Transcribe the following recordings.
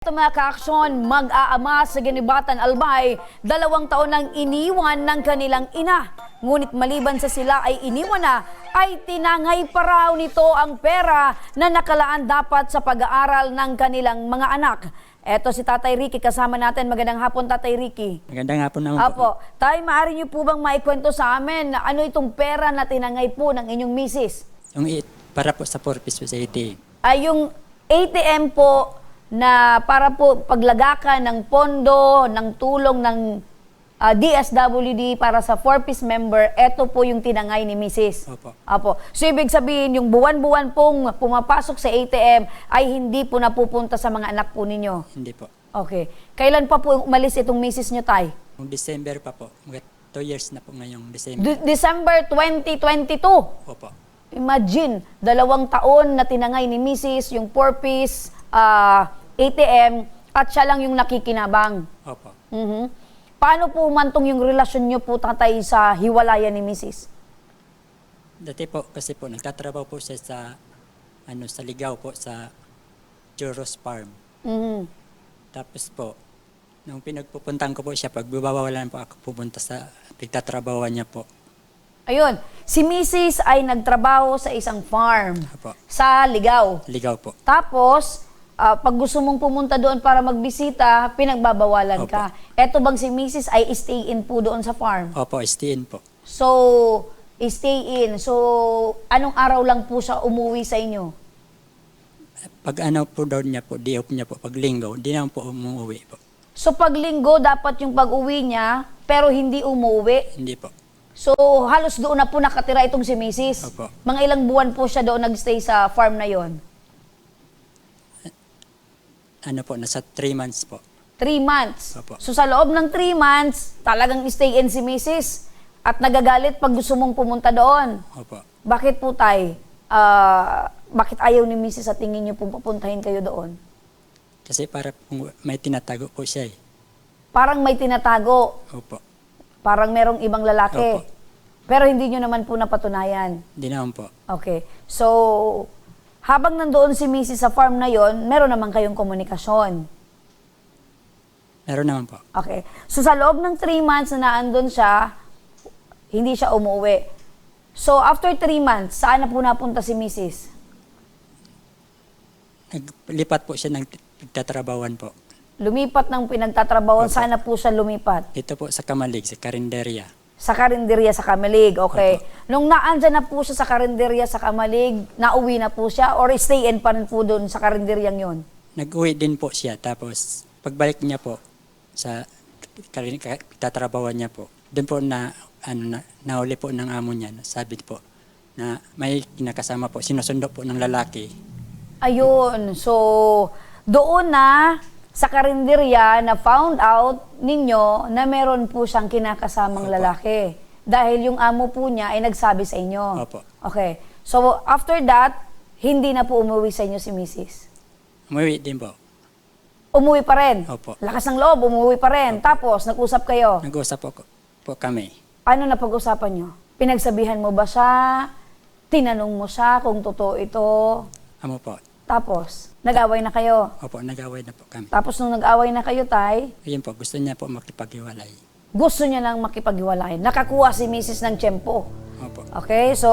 Ito mga kaaksyon, mag-aama sa Ginibatan Albay, dalawang taon nang iniwan ng kanilang ina. Ngunit maliban sa sila ay iniwan na, ay tinangay pa raw nito ang pera na nakalaan dapat sa pag-aaral ng kanilang mga anak. Eto si Tatay Ricky kasama natin. Magandang hapon, Tatay Ricky. Magandang hapon naman po. Apo, tay, maaari niyo po bang maikwento sa amin na ano itong pera na tinangay po ng inyong misis? Yung i- para po sa Purpose Society. ay yung ATM po na para po paglagakan ng pondo, ng tulong ng ah, DSWD para sa 4-piece member, eto po yung tinangay ni Mrs. Opo. Apo. So, ibig sabihin, yung buwan-buwan pong pumapasok sa ATM ay hindi po napupunta sa mga anak po ninyo. Hindi po. Okay. Kailan pa po umalis itong Mrs. nyo, Tay? December pa po. Mga two years na po ngayong December. De- December 2022. Opo. Imagine, dalawang taon na tinangay ni Mrs. yung 4-piece ah, ATM at siya lang yung nakikinabang. Opo. Mhm. Paano po umantong yung relasyon niyo po tatay sa hiwalayan ni Mrs.? Dati po kasi po nagtatrabaho po siya sa ano sa Ligaw po sa Churros Farm. Mhm. Tapos po nung pinagpupuntahan ko po siya pag bubawalan po ako pupunta sa pagtatrabaho niya po. Ayun, si Mrs. ay nagtrabaho sa isang farm Opo. sa Ligaw. Ligaw po. Tapos, ah, pag gusto mong pumunta doon para magbisita, pinagbabawalan Opo. ka. Eto bang si Mrs. ay stay in po doon sa farm? Opo, STN po. So, stay in. So, anong araw lang po siya umuwi sa inyo? Pag ano po daw niya po, di niya po, pag linggo, di naman po umuwi po. So, pag linggo, dapat yung pag-uwi niya, pero hindi umuwi. Hindi po. So, halos doon na po nakatira itong si Mrs. Opo. Mga ilang buwan po siya doon nagstay sa farm na yon? Ano po, nasa three months po. Three months. Opo. So, sa loob ng three months, talagang stay in si Mrs. At nagagalit pag gusto mong pumunta doon. Opo. Bakit po tay? Ah, bakit ayaw ni Mrs. sa tingin niyo pong papuntahin kayo doon? Kasi para may tinatago po siya eh. Parang may tinatago. Opo. Parang merong ibang lalaki. Opo. Pero hindi nyo naman po napatunayan. Hindi naman po. Okay. So, habang nandoon si Mrs. sa farm na yon, meron naman kayong komunikasyon. Meron naman po. Okay. So, sa loob ng three months na naandun siya, hindi siya umuwi. So, after three months, saan na po napunta si Mrs.? Naglipat po siya ng pagtatrabawan po. Lumipat ng pinagtatrabaho, Opo. saan na po siya lumipat? Dito po sa Kamalig, sa Karinderya. Sa karinderya sa Kamalig, okay. Nung naandyan na po siya sa karinderya sa Kamalig, nauwi na po siya or stay in pa rin po doon sa karinderyang yon? Nag-uwi din po siya. Tapos, pagbalik niya po sa karin, ka- pagtatrabawan niya po, doon po na, ano, na, nahuli po ng amo niya. Sabi po na may kinakasama po, sinusundo po ng lalaki. Ayun, so doon na sa karinderya na found out ninyo na meron po siyang kinakasamang Opo. lalaki. Dahil yung amo po niya ay nagsabi sa inyo. Opo. Okay. So after that, hindi na po umuwi sa inyo si Mrs. Umuwi din po. Umuwi pa rin. Opo. Lakas ng loob, umuwi pa rin. Tapos, nag-usap kayo. Nag-usap po, po kami. Ano na pag-usapan nyo? Pinagsabihan mo ba siya? Tinanong mo siya kung totoo ito? Amo po. Tapos, nag-away na kayo. Opo, nag-away na po kami. Tapos nung nag-away na kayo, tay, Ayun po, gusto niya po makipag-iwalay. gusto niya lang makipaghiwalay. Nakakuha si Mrs. ng tiyempo. Opo. Okay? So,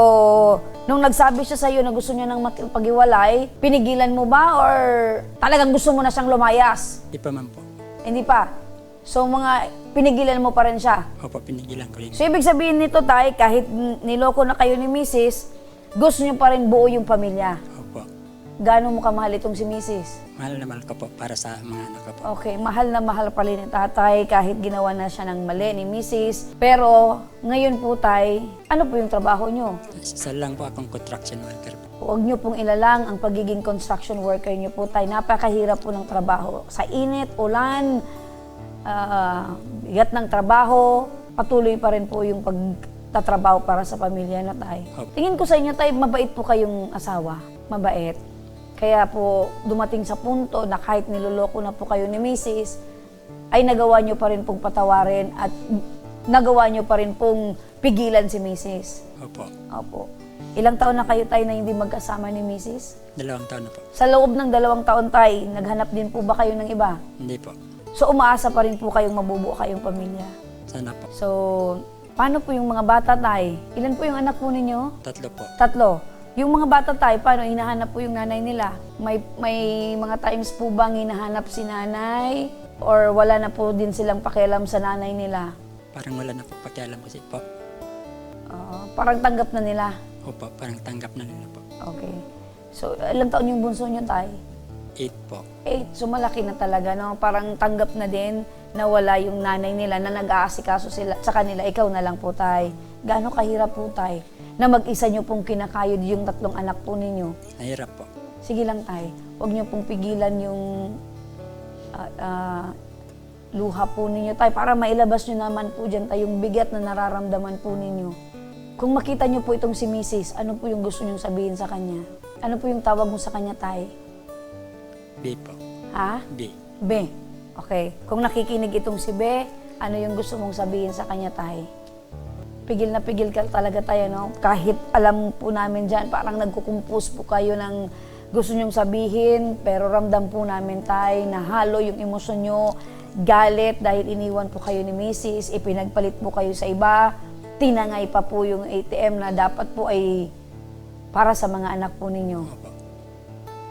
nung nagsabi siya sa'yo na gusto niya nang makipaghiwalay, pinigilan mo ba or talagang gusto mo na siyang lumayas? Di pa man po. Hindi pa. So, mga pinigilan mo pa rin siya. Opo, pinigilan ko rin. So, ibig sabihin nito, tay, kahit n- niloko na kayo ni Mrs., gusto niyo pa rin buo yung pamilya. Gaano mo kamahal itong si Mrs.? Mahal na mahal ko po para sa mga anak ko po. Okay, mahal na mahal pa rin ni tatay kahit ginawa na siya ng mali ni Mrs. Pero ngayon po tay, ano po yung trabaho nyo? Isa lang po akong construction worker po. Huwag nyo pong ilalang ang pagiging construction worker nyo po tay. Napakahirap po ng trabaho. Sa init, ulan, ah, bigat ng trabaho, patuloy pa rin po yung pagtatrabaho para sa pamilya na tay. Tingin ko sa inyo tay, mabait po kayong asawa. Mabait. Kaya po dumating sa punto na kahit niloloko na po kayo ni Mrs., ay nagawa nyo pa rin pong patawarin at nagawa nyo pa rin pong pigilan si Mrs. Opo. Opo. Ilang taon na kayo tayo na hindi magkasama ni Mrs.? Dalawang taon na po. Sa loob ng dalawang taon tay, naghanap din po ba kayo ng iba? Hindi po. So umaasa pa rin po kayong mabubuo kayong pamilya. Sana po. So, paano po yung mga bata tay? Ilan po yung anak po ninyo? Tatlo po. Tatlo. Yung mga bata tayo, paano hinahanap po yung nanay nila? May, may mga times po bang hinahanap si nanay? Or wala na po din silang pakialam sa nanay nila? Parang wala na po pakialam kasi po. Oo, parang tanggap na nila. Opo, parang tanggap na nila po. Okay. So, ilang taon yung bunso nyo tay? Eight po. Eh, so malaki na talaga, no? Parang tanggap na din na wala yung nanay nila na nag-aasikaso sila sa kanila. Ikaw na lang po, tay. Gaano kahirap po, tay, na mag-isa nyo pong kinakayod yung tatlong anak po ninyo? Nahirap po. Sige lang, tay. Huwag nyo pong pigilan yung ah, ah, luha po ninyo, tay, para mailabas nyo naman po dyan, tay, yung bigat na nararamdaman po ninyo. Kung makita nyo po itong si Mrs., ano po yung gusto nyo sabihin sa kanya? Ano po yung tawag mo sa kanya, tay? B po. Ha? B. Be. Okay. Kung nakikinig itong si Be, ano yung gusto mong sabihin sa kanya, tay? Pigil na pigil ka talaga tayo, no? Kahit alam po namin dyan, parang nagkukumpus po kayo ng gusto nyong sabihin, pero ramdam po namin, tay, na halo yung emosyon nyo, galit dahil iniwan po kayo ni Mrs., ipinagpalit po kayo sa iba, tinangay pa po yung ATM na dapat po ay para sa mga anak po ninyo.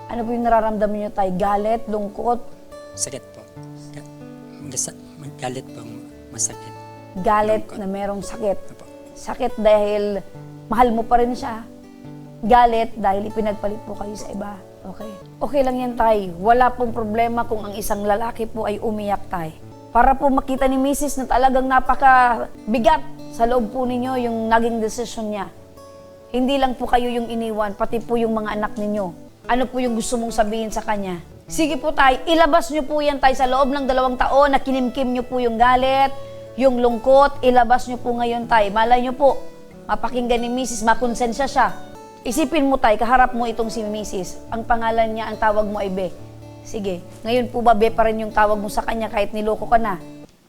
Ano po yung nararamdaman nyo, tay? Galit, lungkot, Sakit po. Galit po. Masakit. galit na merong sakit. Opo. Sakit dahil mahal mo pa rin siya. Galit dahil ipinagpalit po kayo sa iba. Okay? Okay lang yan, Tay. Wala pong problema kung ang isang lalaki po ay umiyak, Tay. Para po makita ni Mrs. na talagang napaka bigat sa loob po ninyo yung naging desisyon niya. Hindi lang po kayo yung iniwan, pati po yung mga anak ninyo. Ano po yung gusto mong sabihin sa kanya? Sige po tay, ilabas nyo po yan tay sa loob ng dalawang taon na kinimkim nyo po yung galit, yung lungkot, ilabas nyo po ngayon tay. Malay nyo po, mapakinggan ni Mrs. makonsensya siya. Isipin mo tay, kaharap mo itong si Mrs. Ang pangalan niya, ang tawag mo ay Be. Sige, ngayon po ba Be pa rin yung tawag mo sa kanya kahit niloko ka na?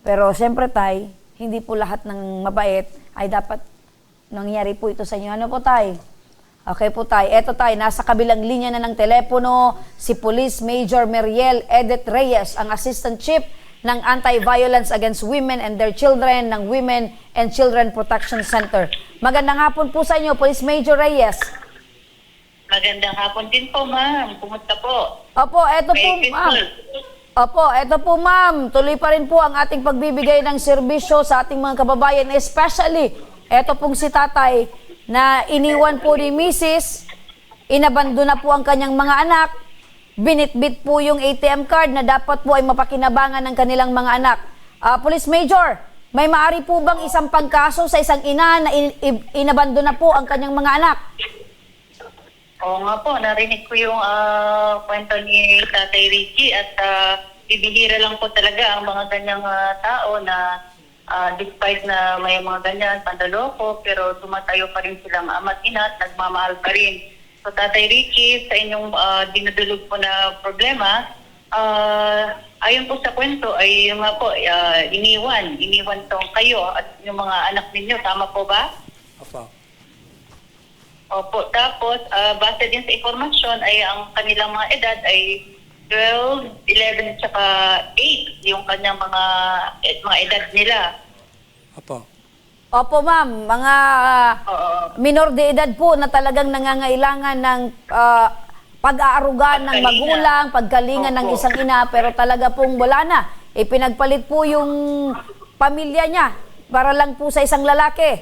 Pero siyempre tay, hindi po lahat ng mabait ay dapat nangyari po ito sa inyo. Ano po tay? Okay po tay. Eto tay, nasa kabilang linya na ng telepono si Police Major Meriel Edith Reyes, ang Assistant Chief ng Anti-Violence Against Women and Their Children ng Women and Children Protection Center. Magandang hapon po sa inyo, Police Major Reyes. Magandang hapon din po, ma'am. Kumusta po? Opo, eto po, ma'am. Opo, eto po ma'am. Tuloy pa rin po ang ating pagbibigay ng serbisyo sa ating mga kababayan, especially eto pong si tatay na iniwan po ni Mrs. Inabando na po ang kanyang mga anak. Binitbit po yung ATM card na dapat po ay mapakinabangan ng kanilang mga anak. Ah, Police Major, may maari po bang isang pagkaso sa isang ina na in- i- inabando na po ang kanyang mga anak? Oo nga po, narinig ko yung ah, kwento ni Tatay Ricky at uh, bibihira lang po talaga ang mga ganyang ah, tao na ah, despite na may mga ganyan, pandaloko, pero tumatayo pa rin silang ama't ina at nagmamahal pa rin. So Tatay Ricky, sa inyong ah, dinudulog po na problema, ah, ayon po sa kwento ay yung nga po, ah, iniwan, iniwan to kayo at yung mga anak ninyo, tama po ba? Opo. Opo, tapos ah, base din sa informasyon ay ang kanilang mga edad ay 12, 11, at saka 8 yung kanyang mga mga edad nila. Opo. Opo ma'am, mga Oo. minor de edad po na talagang nangangailangan ng ah, pag-aaruga ng Pagkalinga. magulang, pagkalinga ng Opo. isang ina, pero talaga pong wala na. Ipinagpalit po yung pamilya niya para lang po sa isang lalaki.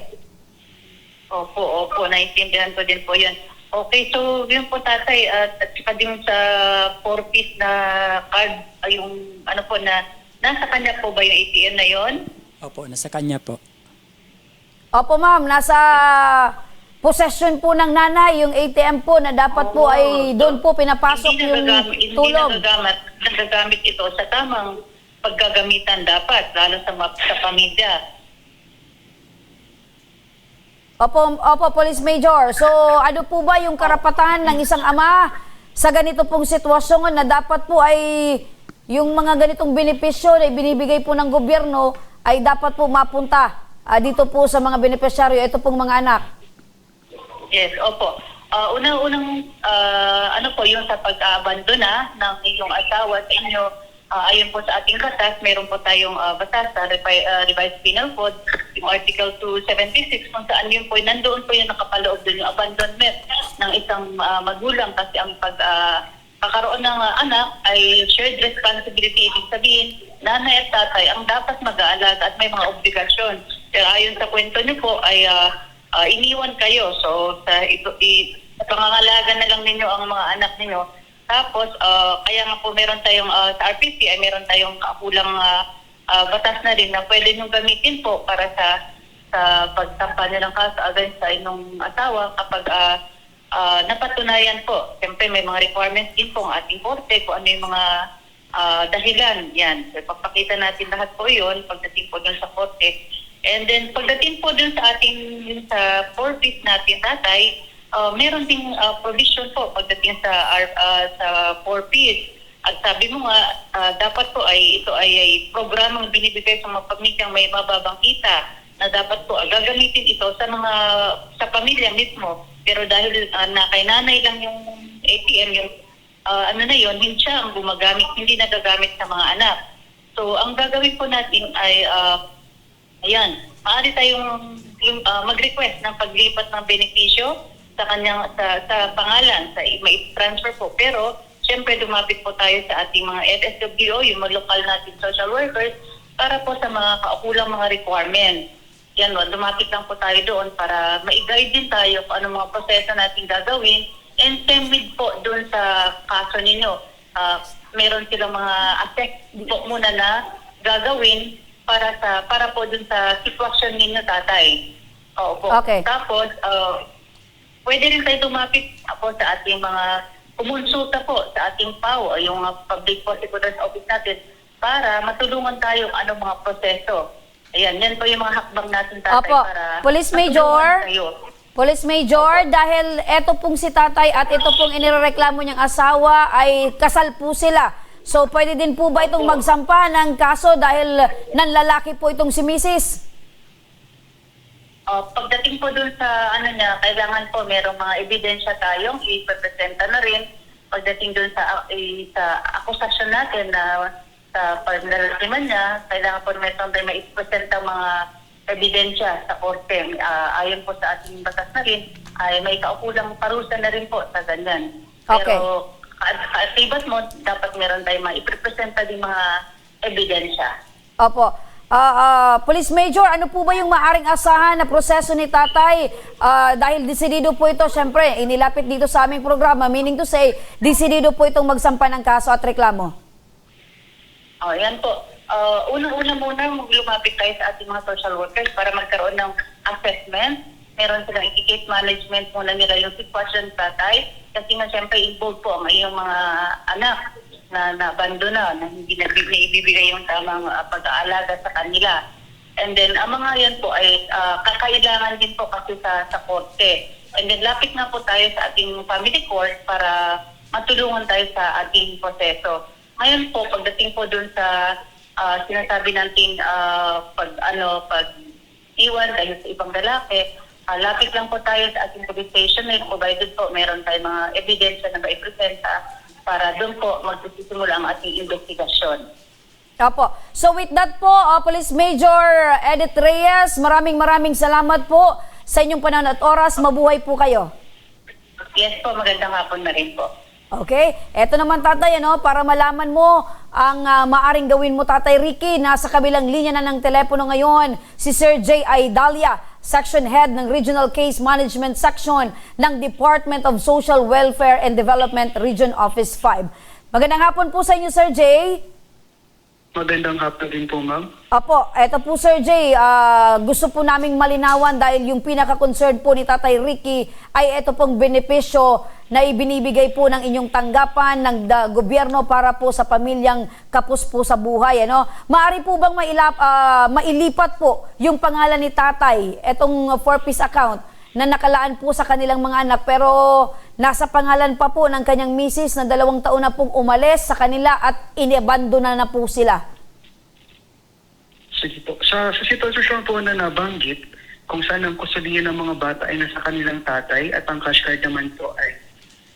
Opo, opo, naiintindihan ko din po yun. Okay, so yun po tatay, at, at saka din sa 4-piece na card, ay yung ano po na, nasa kanya po ba yung ATM na yon? Opo, nasa kanya po. Opo ma'am, nasa possession po ng nanay yung ATM po na dapat po ay doon po pinapasok hindi yung nagagamit, hindi tulong. nagagamit, nagagamit ito sa tamang paggagamitan dapat, lalo sa, sa pamilya. Opo, opo, Police Major. So, ano po ba yung karapatan ng isang ama sa ganito pong sitwasyon na dapat po ay yung mga ganitong benepisyo na binibigay po ng gobyerno ay dapat po mapunta ah, dito po sa mga benepisyaryo, ito pong mga anak. Yes, opo. Ah, unang-unang ah, ano po yung sa pag-abandona ng inyong asawa sa inyo, ah, ayon po sa ating batas, meron po tayong ah, batas sa revi- ah, revised penal code, yung article 276 kung saan yun po, nandoon po yung nakapaloob doon yung abandonment ng isang ah, magulang kasi ang pag ah, pagkaroon ng ah, anak ay shared responsibility. Ibig sabihin, nanay at tatay ang dapat mag-aalaga at may mga obligasyon. Ayon sa kwento niyo po ay ah, ah, iniwan kayo. So sa ito i, pangangalaga na lang ninyo ang mga anak ninyo. Tapos ah, kaya nga po meron tayong ah, sa RPC ay meron tayong kakulang ah, ah, batas na rin na pwede nyo gamitin po para sa sa pagsampa nyo ng kaso against sa inyong asawa kapag ah, ah, napatunayan po. Siyempre may mga requirements din po ang ating korte kung ano yung mga ah, dahilan. Yan. So, papakita natin lahat po yun pagdating po dun sa korte. And then pagdating po dun sa ating yung sa forfeit natin tatay, ah, meron ding ah, provision po pagdating sa ah, sa forfeit. At sabi mo nga, ah, dapat po ay ito ay, ay programang binibigay sa mga pamilyang may mababang kita na dapat po ah, gagamitin ito sa mga sa pamilya mismo. Pero dahil ah, na kay nanay lang yung ATM, yung ah, ano na yon, hindi siya ang gumagamit, hindi nagagamit sa mga anak. So ang gagawin po natin ay ah, Ayan, maaari tayong yung, ah, mag-request ng paglipat ng benepisyo sa kanyang sa, sa pangalan, sa may transfer po. Pero siyempre dumapit po tayo sa ating mga LSWO, yung mga lokal natin social workers, para po sa mga kaukulang mga requirements. Yan, no, lumapit lang po tayo doon para ma-guide din tayo kung anong mga proseso natin gagawin. And same with po doon sa kaso ninyo. Ah, meron silang mga assess po muna na gagawin para sa para po dun sa sitwasyon ninyo tatay. Oo po. Okay. Tapos ah, pwede rin tayo tumapit po sa ating mga kumonsulta po sa ating PAO, yung Public Prosecutor's Office natin para matulungan tayo anong mga proseso. Ayan, yan po yung mga hakbang natin tatay Opo. para Police Major? kayo. Police Major, dahil eto pong si tatay at ito pong inireklamo niyang asawa ay kasal po sila. So pwede din po ba itong magsampa ng kaso dahil nanlalaki po itong si Mrs.? Uh, pagdating po dun sa ano niya, kailangan po merong mga ebidensya tayong ipapresenta na rin pagdating dun sa eh, sa akusasyon natin na sa paglalaliman niya, kailangan po meron tayo maipresenta mga ebidensya sa korte. Ah, ayon po sa ating batas na rin, ay may kaukulang parusa na rin po sa ganyan. Okay. Pero ka- kaasibat mo, dapat meron tayong maipresenta din mga ebidensya. Opo. Ah, ah, Police Major, ano po ba yung maaring asahan na proseso ni tatay? Ah, dahil desidido po ito, syempre, inilapit dito sa aming programa, meaning to say, desidido po itong magsampa ng kaso at reklamo. Oh, yan po. Uh, Unang-una muna, lumapit tayo sa ating mga social workers para magkaroon ng assessment. Meron silang i-case management muna nila yung sitwasyon tatay. Kasi nga siyempre involved po ang iyong mga anak na na-abandona, na hindi na ibibigay yung tamang uh, pag-aalaga sa kanila. And then, ang mga yan po ay ah, kakailangan din po kasi sa, sa korte. And then, lapit na po tayo sa ating family court para matulungan tayo sa ating proseso. Ngayon po, pagdating po dun sa ah, sinasabi natin ah, pag ano pag iwan dahil sa ibang lalaki, ah, lapit lang po tayo sa ating police station and provided po meron tayong mga ebidensya na maipresenta para doon po magsisimula ang ating investigasyon. Opo. So with that po, uh, Police Major Edith Reyes, maraming maraming salamat po sa inyong panahon at oras. Mabuhay po kayo. Yes po, magandang hapon na rin po. Okay? Eto naman tatay, ano, para malaman mo ang ah, maaring gawin mo tatay Ricky. Nasa kabilang linya na ng telepono ngayon si Sir J. Idalia, Section Head ng Regional Case Management Section ng Department of Social Welfare and Development Region Office 5. Magandang hapon po sa inyo Sir J. Magandang hapon din po, ma'am. Opo, eto po Sir Jay, ah, gusto po naming malinawan dahil yung pinaka-concern po ni Tatay Ricky ay eto pong benepisyo na ibinibigay po ng inyong tanggapan ng da- gobyerno para po sa pamilyang kapos po sa buhay. Ano? Maari po bang mailap, ah, mailipat po yung pangalan ni Tatay, etong four-piece account na nakalaan po sa kanilang mga anak pero nasa pangalan pa po ng kanyang misis na dalawang taon na pong umalis sa kanila at inabandona na po sila. Sige po. Sa, sa sitwasyon po na nabanggit, kung saan ang kustudiya ng mga bata ay nasa kanilang tatay at ang cash card naman po ay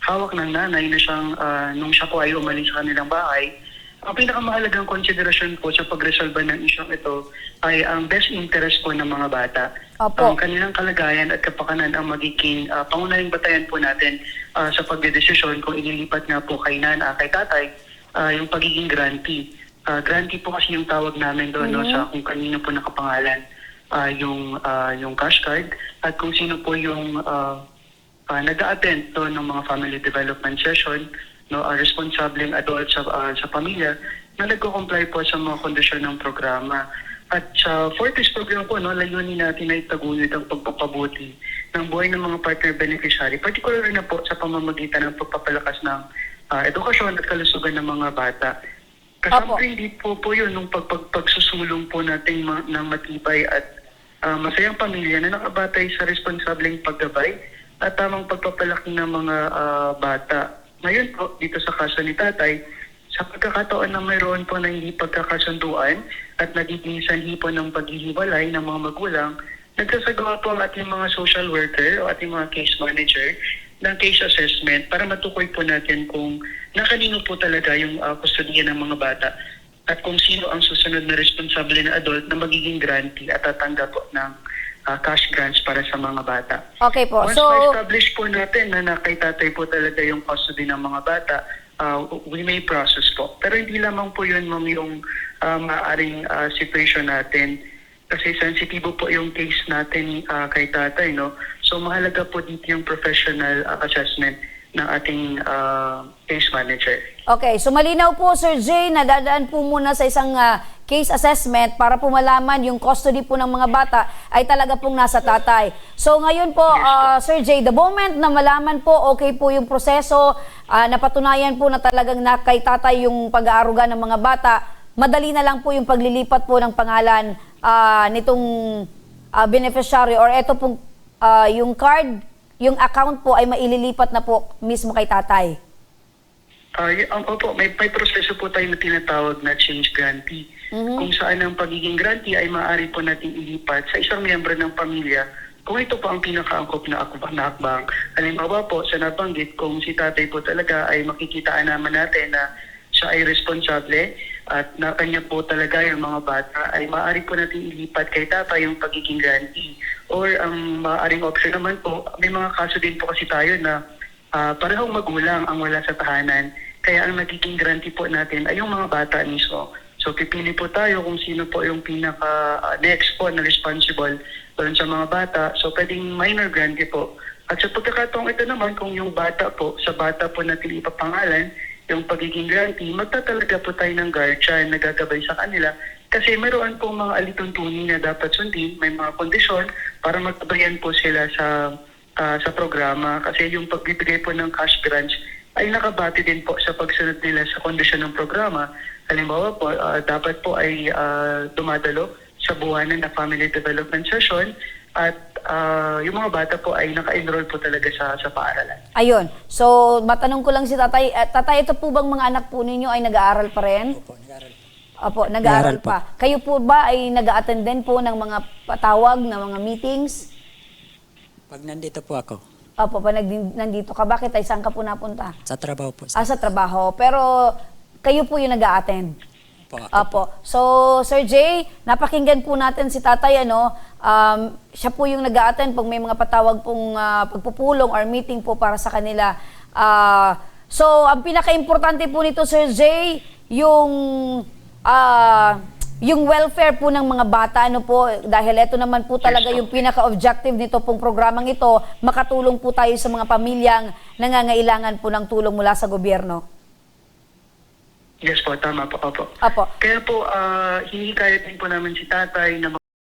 hawak ng nanay na siyang ah, nung siya po ay umalis sa kanilang bahay. Ang pinakamahalagang konsiderasyon po sa pagresolba ng isyong ito ay ang best interest po ng mga bata. Opo. Ang kanilang kalagayan at kapakanan ang magiging uh, pangunahing batayan po natin ah, sa pagdedesisyon kung ililipat nga po kay nana, kay tatay, ah, yung pagiging grantee. Ah, grantee po kasi yung tawag namin doon no, sa kung kanino po nakapangalan ah, yung, ah, yung cash card at kung sino po yung ah, uh, nag-attend to ng mga family development session, no, uh, responsableng adult sa, ah, sa pamilya na nagko-comply po sa mga kondisyon ng programa. At sa Fortis program po, no, layunin natin na itaguyod ang pagpapabuti ng buhay ng mga partner beneficiary, particularly na po sa pamamagitan ng pagpapalakas ng ah, edukasyon at kalusugan ng mga bata. Kasama rin din po po yun nung pag, pag, pagsusulong po natin ma- ng matibay at ah, masayang pamilya na nakabatay sa responsableng paggabay at tamang pagpapalaki ng mga ah, bata. Ngayon po, dito sa kaso ni tatay, sa pagkakataon na mayroon po na hindi pagkakasunduan at nagiging sanhi po ng paghihiwalay ng mga magulang, nagsasagawa po ang ating mga social worker o ating mga case manager ng case assessment para matukoy po natin kung nakanino po talaga yung uh, kustodiya ng mga bata at kung sino ang susunod na responsable na adult na magiging grantee at tatanggap po ng uh, cash grants para sa mga bata. Okay po. Once So, ma-establish po natin na nakay tatay po talaga yung custody ng mga bata, uh, we may process po. Pero hindi lamang po yun, ma'am, yung uh, maaring uh, situation natin. Kasi sensitibo po yung case natin uh, kay tatay, no? So mahalaga po dito yung professional uh, assessment ng ating uh, case manager. Okay, so malinaw po Sir Jay na dadaan po muna sa isang ah, case assessment para po malaman yung custody po ng mga bata ay talaga pong nasa tatay. So ngayon po, ah, Sir Jay, the moment na malaman po okay po yung proseso, ah, napatunayan po na talagang na kay tatay yung pag-aaruga ng mga bata, madali na lang po yung paglilipat po ng pangalan ah, nitong ah, beneficiary or eto pong ah, yung card, yung account po ay maililipat na po mismo kay tatay. Um, opo, may, may proseso po tayo na tinatawag na change grantee. Kung saan ang pagiging grantee ay maaari po natin ilipat sa isang miyembro ng pamilya kung ito po ang pinakaangkop na akbang na akbang. Halimbawa po, sa nabanggit, kung si tatay po talaga ay makikitaan naman natin na siya ay responsable at na kanya po talaga yung mga bata ay maaari po natin ilipat kay tatay yung pagiging grantee. Or ang maaaring option naman po, may mga kaso din po kasi tayo na Ah, parehong magulang ang wala sa tahanan. Kaya ang nagiging grantee po natin ay yung mga bata mismo. So pipili po tayo kung sino po yung pinaka ah, next po na responsible doon sa mga bata. So pwedeng minor grantee po. At sa pagkakataong ito naman, kung yung bata po, sa bata po natin ipapangalan, yung pagiging grantee, magtatalaga po tayo ng guardian na gagabay sa kanila kasi meron po mga alituntunin na dapat sundin, may mga kondisyon para magtabayan po sila sa ah, sa programa kasi yung pagbibigay po ng cash grants ay nakabati din po sa pagsunod nila sa kondisyon ng programa. Halimbawa po, ah, dapat po ay ah, dumadalo sa buwanan na family development session at ah, yung mga bata po ay naka-enroll po talaga sa, sa paaralan. Ayun. So, matanong ko lang si tatay. eh, tatay, ito po bang mga anak po ninyo ay nag-aaral pa rin? Opo, nag-aaral po. Opo, nag-aaral po. pa. Kayo po ba ay nag-attend din po ng mga patawag, ng mga meetings? Pag nandito po ako, Opo, pa nag- nandito ka, bakit ay saan ka po napunta? sa trabaho po. Ah, sa trabaho. Pero kayo po yung nag-attend. po ako. Apo. So, Sir Jay, napakinggan po natin si tatay, ano, um, siya po yung nag attend pag may mga patawag pong ah, pagpupulong or meeting po para sa kanila. Ah, so, ang pinaka-importante po nito, Sir Jay, yung ah, yung welfare po ng mga bata, ano po, dahil ito naman po talaga yung pinaka-objective nito pong programang ito, makatulong po tayo sa mga pamilyang nangangailangan po ng tulong mula sa gobyerno. Yes po, tama po. Opo. Apo. Kaya po, uh, hinikayat din po namin si tatay na